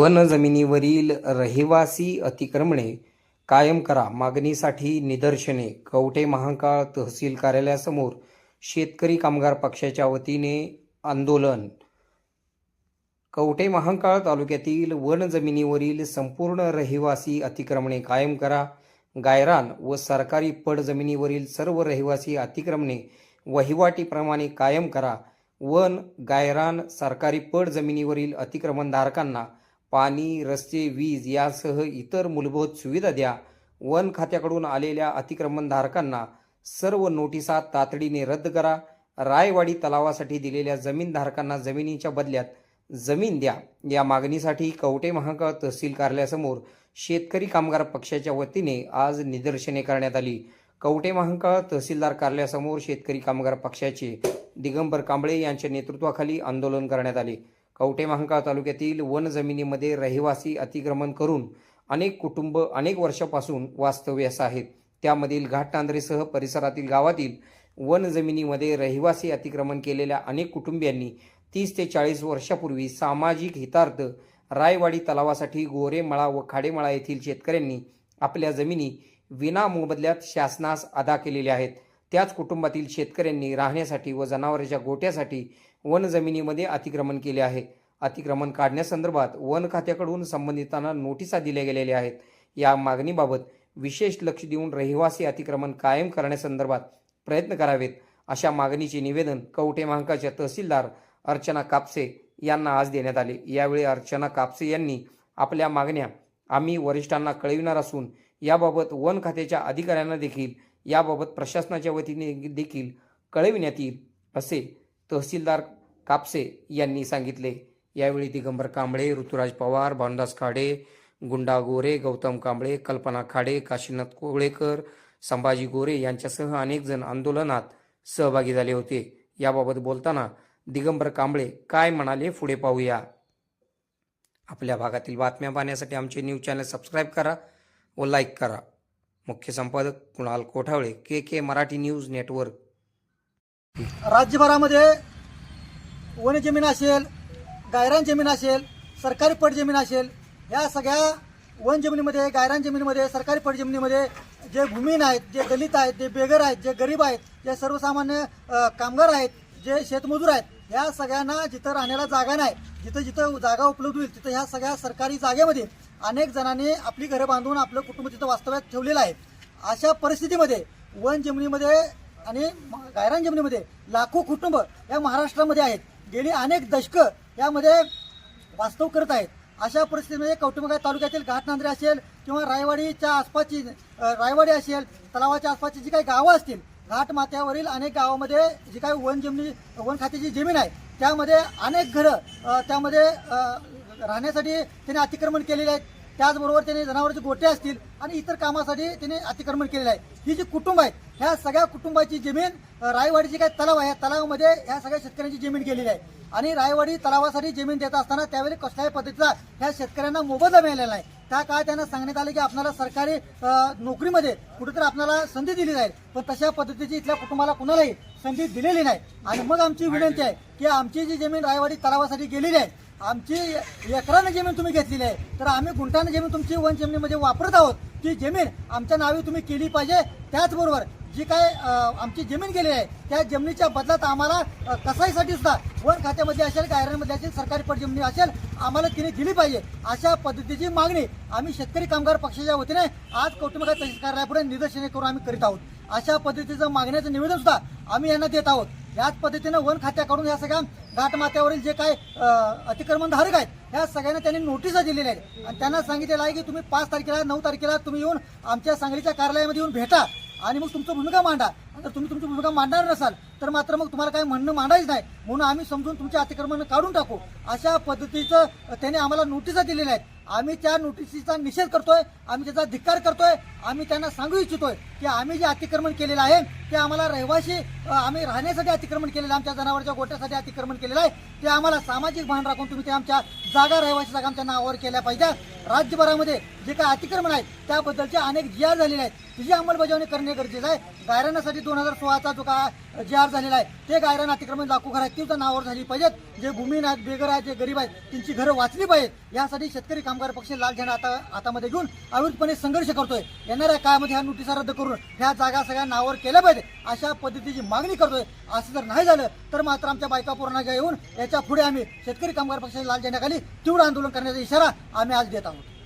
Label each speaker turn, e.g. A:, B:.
A: One जमिनीवरील रहिवासी अतिक्रमणे कायम करा. मागणीसाठी निदर्शने. कवटे महाकाळ तहसील कार्यालयासमोर शेतकरी कामगार पक्षाच्या वतीने आंदोलन. कवटे महांकाळ तालुक्यातील वन जमिनीवरील संपूर्ण रहिवासी अतिक्रमणे कायम करा. गायरान व सरकारी पड जमिनीवरील सर्व रहिवासी अतिक्रमणे वहिवाटीप्रमाणे कायम करा. वन गायरान सरकारी पड जमिनीवरील अतिक्रमणधारकांना पाणी रस्ते वीज यासह इतर मूलभूत सुविधा द्या. वन खात्याकडून आलेल्या अतिक्रमणधारकांना सर्व नोटिसा तातडीने रद्द करा. रायवाडी तलावासाठी दिलेल्या जमीनधारकांना जमिनीच्या बदल्यात जमीन द्या. या मागणीसाठी कवटे महाकाळ तहसील कार्यालयासमोर शेतकरी कामगार पक्षाच्या वतीने आज निदर्शने करण्यात आली. कवटे महाकाळ तहसीलदार कार्यालयासमोर शेतकरी कामगार पक्षाचे दिगंबर कांबळे यांच्या नेतृत्वाखाली आंदोलन करण्यात आले. कवठे महांकाळ तालुक्यातील वन जमिनीमध्ये रहिवासी अतिक्रमण करून अनेक कुटुंब अनेक वर्षापासून वास्तव्यास आहेत त्यामधील घाटांद्रेसह परिसरातील गावातील वन जमिनीमध्ये रहिवासी अतिक्रमण केलेल्या अनेक कुटुंबियांनी तीस ते चाळीस वर्षापूर्वी सामाजिक हितार्थ रायवाडी तलावासाठी गोरेमळा व खाडेमळा येथील शेतकऱ्यांनी आपल्या जमिनी विना मोबदल्यात शासनास अदा केलेल्या आहेत. त्याच कुटुंबातील शेतकऱ्यांनी राहण्यासाठी व जनावरांच्या गोट्यासाठी वन जमिनीमध्ये अतिक्रमण केले आहे. अतिक्रमण काढण्यासंदर्भात वन खात्याकडून संबंधितांना नोटिसा दिल्या गेलेल्या आहेत. या मागणीबाबत विशेष लक्ष देऊन रहिवासी अतिक्रमण कायम करण्यासंदर्भात प्रयत्न करावेत अशा मागणीचे निवेदन कवठे महांकाच्या तहसीलदार अर्चना कापसे यांना आज देण्यात आले. यावेळी अर्चना कापसे यांनी आपल्या मागण्या आम्ही वरिष्ठांना कळविणार असून याबाबत वन खात्याच्या अधिकाऱ्यांना देखील याबाबत प्रशासनाच्या वतीने देखील कळविण्यात येईल असे तहसीलदार कापसे यांनी सांगितले. यावेळी दिगंबर कांबळे ऋतुराज पवार भानदास खाडे गुंडा गोरे गौतम कांबळे कल्पना खाडे काशीनाथ कोळेकर संभाजी गोरे यांच्यासह अनेक जण आंदोलनात सहभागी झाले होते. याबाबत बोलताना दिगंबर कांबळे काय म्हणाले पुढे पाहूया. आपल्या भागातील बातम्या पाहण्यासाठी आमचे न्यूज चॅनल सबस्क्राईब करा व लाईक करा. मुख्य संपादक Kunal Kothawale K K Marathi news network.
B: राज्यभरामध्ये वन जमीन असेल गायरान जमीन असेल सरकारी पटजमीन असेल या सगळ्या वन जमिनीमध्ये गायरान जमिनीमध्ये सरकारी पटजमिनीमध्ये जे भूमीन आहेत जे दलित आहेत जे बेघर आहेत जे गरीब आहेत जे सर्वसामान्य कामगार आहेत जे शेतमजूर आहेत ह्या सगळ्यांना जिथं राहण्याला जागा नाही जिथं जिथं जागा उपलब्ध होईल तिथं ह्या सगळ्या सरकारी जागेमध्ये अनेक जणांनी आपली घरं बांधून आपलं कुटुंब तिथं वास्तव्यात ठेवलेलं आहे. अशा परिस्थितीमध्ये वन जमिनीमध्ये आणि गायरान जमिनीमध्ये लाखो कुटुंब या महाराष्ट्रामध्ये आहेत. गेली अनेक दशकं यामध्ये वास्तव करत आहेत. अशा परिस्थितीमध्ये कौटुंबिका तालुक्यातील घाटनांद्रे असेल किंवा रायवाडीच्या आसपासची रायवाडी असेल तलावाच्या आसपासची जी काही गावं असतील घाट माथ्यावरील अनेक गावामध्ये जी काही वन जमिनी वन खात्याची जमीन आहे त्यामध्ये अनेक घरं त्यामध्ये राहण्यासाठी त्यांनी अतिक्रमण केलेले आहेत. त्याचबरोबर त्यांनी जनावरांचे गोटे असतील आणि इतर कामासाठी त्यांनी अतिक्रमण केलेलं आहे. ही जी कुटुंब आहेत ह्या सगळ्या कुटुंबाची जमीन रायवाडीची काय तलाव आहे या तलावामध्ये ह्या सगळ्या शेतकऱ्यांची जमीन गेलेली आहे. आणि रायवाडी तलावासाठी जमीन देत असताना त्यावेळी कसल्याही पद्धतीचा ह्या शेतकऱ्यांना मोबदला मिळालेला नाही. त्या काळात त्यांना सांगण्यात आलं की आपल्याला सरकारी नोकरीमध्ये कुठेतरी आपल्याला संधी दिली जाईल. पण तशा पद्धतीची इथल्या कुटुंबाला कुणालाही संधी दिलेली नाही. आणि मग आमची विनंती आहे की आमची जी जमीन रायवाडी तलावासाठी गेलेली आहे आमची एकरानं जमीन तुम्ही घेतलेली आहे तर आम्ही गुंठाने जमीन तुमची वन जमिनीमध्ये वापरत आहोत. ती जमीन आमच्या नावे तुम्ही केली पाहिजे त्याचबरोबर जी काय आमची जमीन गेली आहे त्या जमिनीच्या बदलात आम्हाला कसाईसाठी सुद्धा वन खात्यामध्ये असेल गायरांमध्ये असेल सरकारी पट जमिनी असेल आम्हाला तिने दिली पाहिजे. अशा पद्धतीची मागणी आम्ही शेतकरी कामगार पक्षाच्या वतीने आज कौटुंबिक तहसील कार्यालयापुढे निदर्शने करून आम्ही करीत आहोत. अशा पद्धतीचं मागण्याचं निवेदन सुद्धा आम्ही यांना देत आहोत. याच पद्धतीनं वन खात्याकडून या सगळ्या घाटमाथ्यावरील जे काय अतिक्रमणधारक आहेत ह्या सगळ्यांना त्यांनी नोटिसा दिलेल्या आहेत. आणि त्यांना सांगितलेलं आहे की तुम्ही पाच तारखेला नऊ तारखेला तुम्ही येऊन आमच्या सांगलीच्या कार्यालयामध्ये येऊन भेटा. आणि मग तुमचं भूमिका मांडा. जर तुम्ही तुमची भूमिका मांडणार नसाल तर मात्र मग तुम्हाला काही म्हणणं मांडायचं नाही. म्हणून आम्ही समजून तुमचे अतिक्रमण काढून टाकू. अशा पद्धतीचं त्याने आम्हाला नोटिसा दिलेल्या आहेत. आम्ही त्या नोटिसीचा निषेध करतोय आम्ही त्याचा धिक्कार करतोय आम्ही त्यांना सांगू इच्छितोय की आम्ही जे अतिक्रमण केलेलं आहे ते आम्हाला रहिवासी आम्ही राहण्यासाठी अतिक्रमण केलेलं आहे. आमच्या जनावरच्या गोट्यासाठी अतिक्रमण केलेलं आहे. ते आम्हाला सामाजिक भान राखून तुम्ही ते आमच्या जागा रहिवासी जागा आमच्या नावावर केल्या पाहिजे. राज्यभरामध्ये जे काय अतिक्रमण आहे त्याबद्दलचे अनेक जी आर झालेले आहेत. तिची अंमलबजावणी करणे गरजेचं आहे. गायरानासाठी दोन हजार सोळाचा जो काय जी आर झालेला आहे ते गायरान अतिक्रमण दाखवू घर आहेत तीच्या नावावर झाली पाहिजेत. जे भूमीन आहेत बेघर आहेत जे गरीब आहेत त्यांची घरं वाचली पाहिजेत. यासाठी शेतकरी कामगार पक्ष लाल झेंडा आता हातामध्ये घेऊन अविरतपणे संघर्ष करतोय. येणाऱ्या काळामध्ये ह्या नोटिसा रद्द करून ह्या जागा सगळ्या नावावर केल्या पाहिजे अशा पद्धतीची मागणी करतोय. असं जर नाही झालं तर मात्र आमच्या बायका पूर्ण येऊन याच्यापुढे आम्ही शेतकरी कामगार पक्षाच्या लाल झेंड्याखाली तीव्र आंदोलन करण्याचा इशारा आम्ही आज देत आहोत.